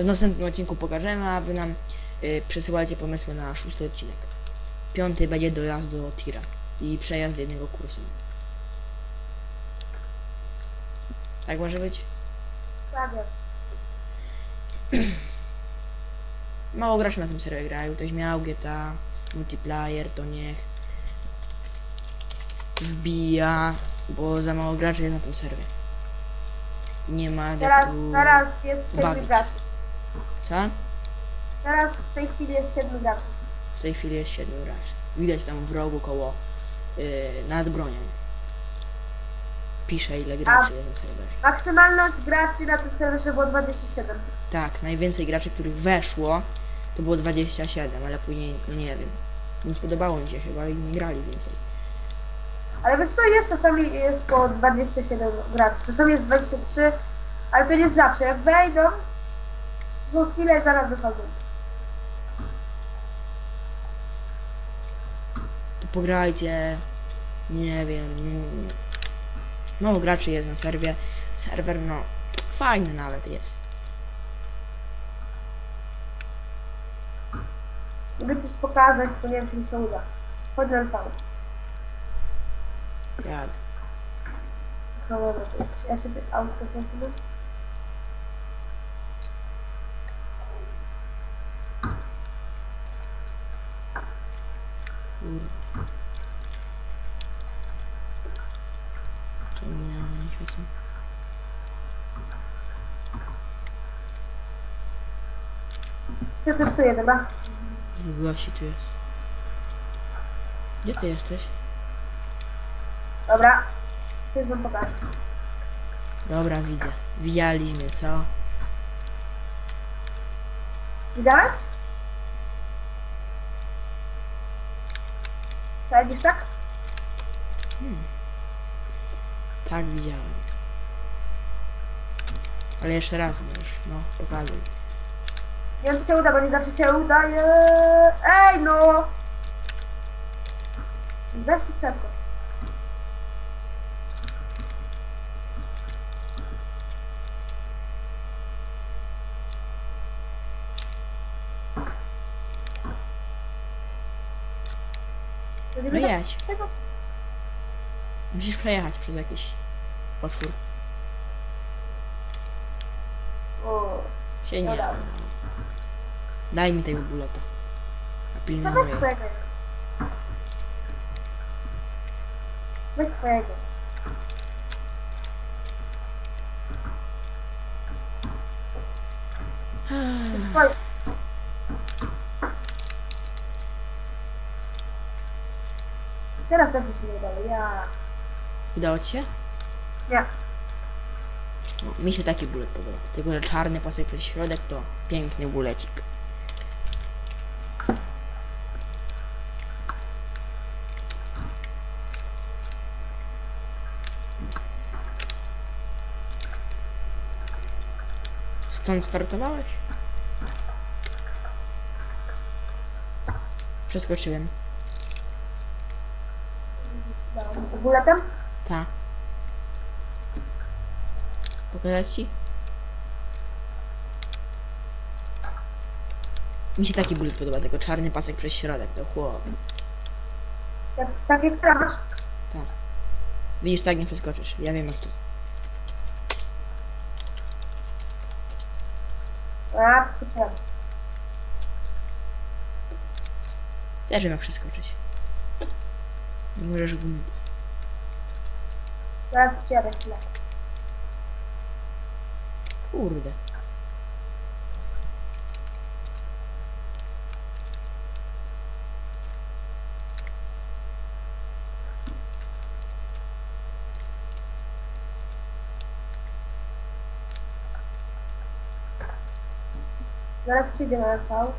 W następnym odcinku pokażemy, a wy nam przesyłajcie pomysły na szósty odcinek. Piąty będzie dojazd do tira i przejazd jednego kursem. Tak może być? Tak. Mało graczy na tym serwerze grają. Ktoś miał GTA, multiplayer, to niech wbija, bo za mało graczy jest na tym serwie. Nie ma jak Teraz, tu... teraz jest bawić. graczy. Co? Teraz w tej chwili jest siedmiu graczy. W tej chwili jest siedmiu graczy. Widać tam w rogu koło yy, nad bronią. Pisze ile graczy jest na serwerze. Maksymalność graczy na tym serwerze było 27. Tak, najwięcej graczy, których weszło, to było 27, ale później, no nie wiem. Nie spodobało mi się chyba i nie grali więcej. Ale wiesz co, jest czasami jest po 27 graczy, czasami jest 23, ale to nie zawsze. Jak wejdą, to są chwilę i zaraz wychodzą. Pograjcie, nie wiem. Mało graczy jest na serwie. Serwer, no, fajny nawet jest. Gdy coś pokazać, to nie wiem, czy mi się uda. Chodź na LV. Jadę. No dobra, ja sobie auto wezmę. Czemu ja nie świecę? Przetestuję, dobra? W gości tu jest. Gdzie ty jesteś? Dobra. Coś wam pokażę. Dobra, widzę. Widzieliśmy, co? Widziałeś? Tak, widzisz tak? Tak, widziałem. Ale jeszcze raz możesz, no, pokazuj. Nie wiem, czy się uda, bo nie zawsze się udaje. Ej, no! Weź tu przeskocz. No jedź. Musisz przejechać przez jakiś potwór. O, Się nie. Dobra. Daj mi tego buleta. A to pilnuję. weź swojego. Weź swojego. Swoje. Teraz też mi się nie udało, ja... Udało ci się? Nie. No, mi się taki bulet podoba. Tylko, że czarny pasek przez środek to piękny bulecik. Stąd startowałeś? Przeskoczyłem. Dobra, z buletem? Ta. Pokazać ci? Mi się taki bulet podoba, tylko czarny pasek przez środek, to chłop. Jak, tak jak teraz? Tak. Widzisz, tak nie przeskoczysz. Ja wiem jak to. A, przeskoczyłem. Też wiem jak przeskoczyć. Nie możesz gumy. Trzeba wcierać chleb. Kurde. Zaraz przyjdę na pał.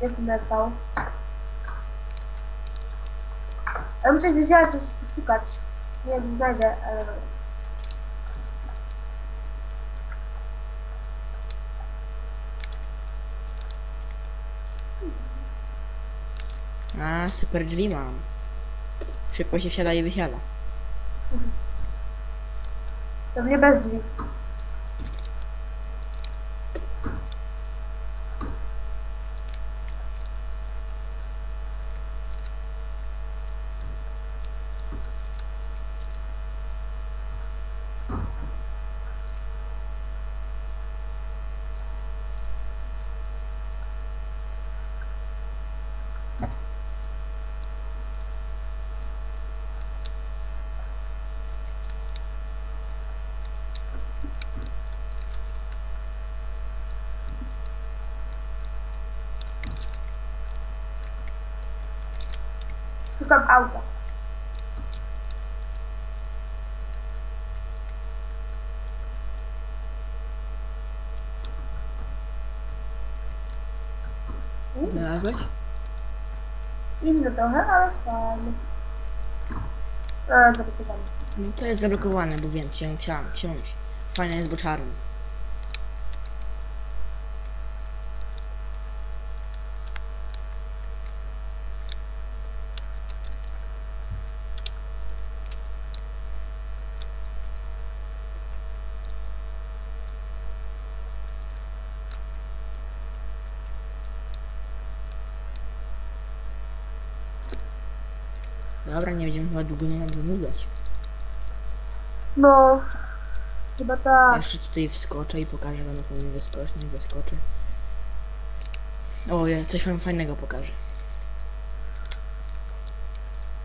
Jaki na pał? Ale muszę gdzieś ja coś poszukać. Nie wiem, znajdę, ale... A, super drzwi mam. Szybko się wsiada i wysiada. To mnie bez drzwi. Szukam auta. Znalazłeś? Inny trochę, ale fajny. Ale zapytamy. No to jest zablokowane, bo wiem, chciałem, chciałam wsiąść. Fajne jest, bo czarny. Dobra, nie będziemy chyba długo nas zanudzać. No, chyba Ja tak. jeszcze tutaj wskoczę i pokażę wam jak mi wyskoczy, nie wyskoczy. O, ja coś wam fajnego pokażę.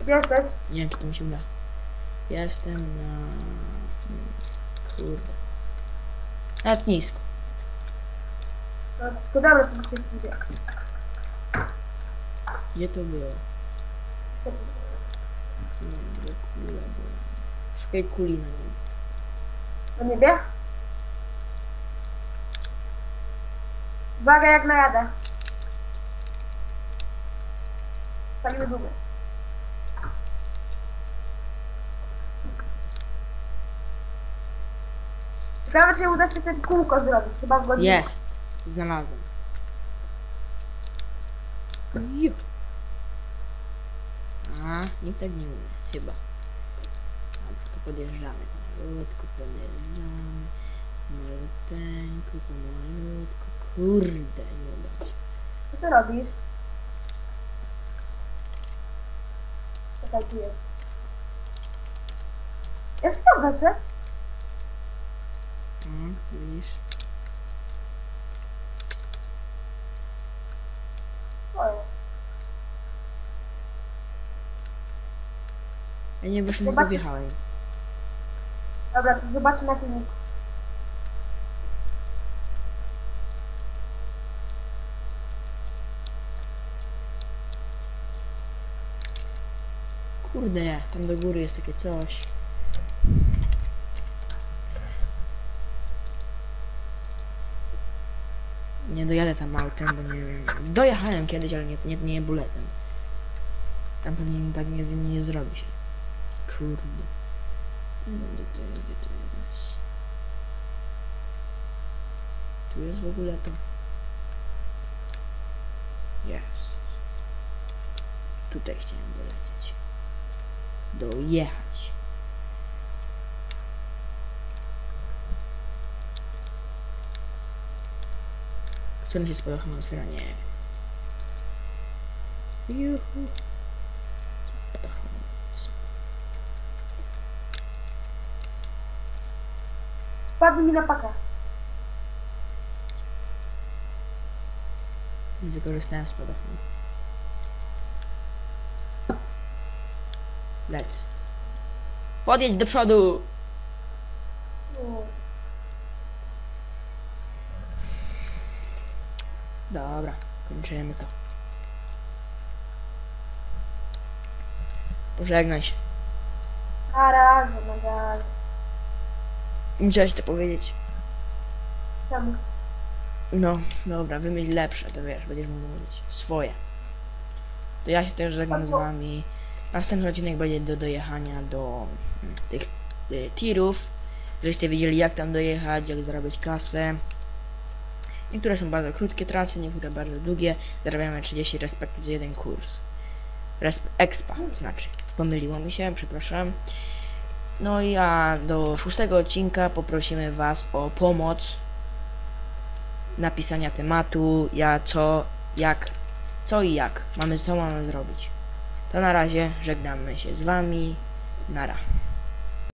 Gdzie jesteś? Nie wiem, czy to mi się uda. Jestem na... Kurde. Na lotnisku. No, dobra, to. Gdzie to było? Nie, gdzie kula była. Szukaj kuli na nim. Na niebie? Uwaga, jak najadę. Palimy gumy. Ciekawe, czy uda się ten kółko zrobić. Chyba w. Jest! Znalazłem. Ju. Nikt tak nie umie, chyba. Dobra, to podjeżdżamy. Malutko podjeżdżamy. Maluteńko, pomalutko. Kurde, nie uda się. Co ty robisz? Czekaj, tu jest. Jak tam weszłeś? No, widzisz? Ja nie weszłem, tylko wjechałem. Dobra, to zobaczmy na filmiku. Kurde, tam do góry jest takie coś. Nie dojadę tam autem, bo nie wiem. Dojechałem kiedyś, ale nie, nie, nie buletem. Tam pewnie tak nie, nie zrobi się. Kurde. No, to? Gdzie to jest? Tu jest w ogóle to. Jest. Tutaj chciałem dolecieć. Dojechać. Którym się spadochron otwiera? Nie. Juhu. Wpadł mi na pakę. Wykorzystałem spadochron. Lecę. Podjedź do przodu! Dobra, kończymy to. Pożegnaj się. Na razie, na razie. Musiałeś to powiedzieć. Czemu? No, dobra, wymyśl lepsze, to wiesz, będziesz mógł mówić swoje. To ja się też żegnam z wami. Następny odcinek będzie do dojechania do mm, tych y, tirów, żebyście wiedzieli jak tam dojechać, jak zarabiać kasę. Niektóre są bardzo krótkie trasy, niektóre bardzo długie. Zarabiamy 30 respektu za jeden kurs. Resp expa znaczy. Pomyliło mi się, przepraszam. No i a do szóstego odcinka poprosimy Was o pomoc napisania tematu, ja co, jak, co i jak mamy, co mamy zrobić. To na razie żegnamy się z Wami. Nara.